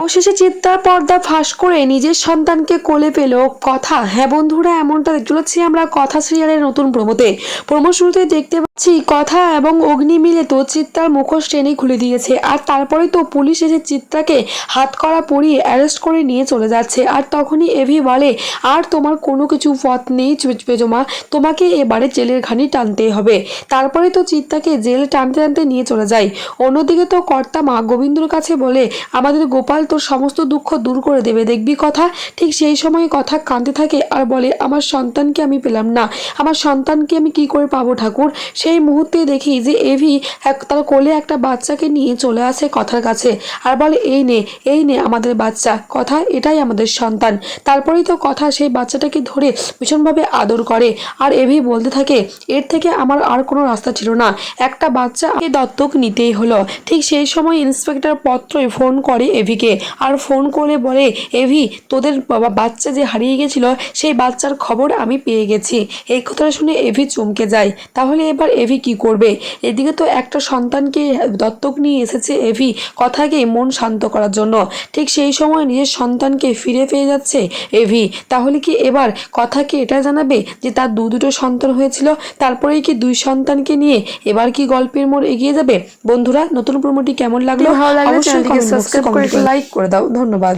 অবশেষে চিত্তার পর্দা ফাঁস করে নিজের সন্তানকে কোলে পেল কথা। হ্যাঁ বন্ধুরা, এমনটা দেখতে পাচ্ছি আমরা কথা সিরিয়ালের নতুন প্রমোতে প্রমো শুরুতে দেখতে পাচ্ছি কথা এবং অগ্নি মিলে তো চিত্তার মুখোশ টেনে খুলে দিয়েছে। আর তারপরে তো পুলিশ এসে চিত্তাকে হাত করা পরিয়ে অ্যারেস্ট করে নিয়ে চলে যাচ্ছে। আর তখনই এভি বলে, আর তোমার কোনো কিছু পথ নেই পেজমা। তোমাকে এবারে জেলের ঘানি টানতেই হবে। তারপরে তো চিত্তাকে জেল টানতে টানতে নিয়ে চলে যায়। অন্যদিকে তো কর্তা মা গোবিন্দর কাছে বলে, আমাদের গোপাল তোর সমস্ত দুঃখ দূর করে দেবে, দেখবি কথা? ঠিক সেই সময় কথা কাঁদতে থাকে আর বলে, আমার সন্তানকে আমি পেলাম না। আমার সন্তানকে আমি কি করে পাবো ঠাকুর? সেই মুহূর্তে দেখি যে এভি এক তার কোলে একটা বাচ্চাকে নিয়ে চলে আসে কথার কাছে আর বলে, এই নে এই নে আমাদের বাচ্চা। কথা এটাই আমাদের সন্তান। তারপরেই তো কথা সেই বাচ্চাটাকে ধরে ভীষণভাবে আদর করে। আর এভি বলতে থাকে, এর থেকে আমার আর কোনো রাস্তা ছিল না। একটা বাচ্চা আমাকে দত্তক নিতেই হলো। ঠিক সেই সময় ইন্সপেক্টর পত্রই ফোন করে এভিকে আর ফোন করে বলে এভি তোদের বাবা বাচ্চা যে হারিয়ে গেছিল, সেই বাচ্চার খবর আমি পেয়ে গেছি। এই কথাটা শুনে এভি চমকে যায়। তাহলে এবার এভি কি করবে? এদিকে তো একটা সন্তানকে দত্তক নিয়ে এসেছে এভি কথাকে মন শান্ত করার জন্য। ঠিক সেই সময় নিজের সন্তানকে ফিরে পেয়ে যাচ্ছে এভি। তাহলে কি এবার কথাকে এটা জানাবে যে তার দু দুটো সন্তান হয়েছিল তারপরেই কি দুই সন্তানকে নিয়ে এবার কি গল্পের মোড় এগিয়ে যাবে? বন্ধুরা নতুন প্রমোটি কেমন লাগল? ভালো লাগলে সাবস্ক্রাইব করে লাইক করে দাও। ধন্যবাদ।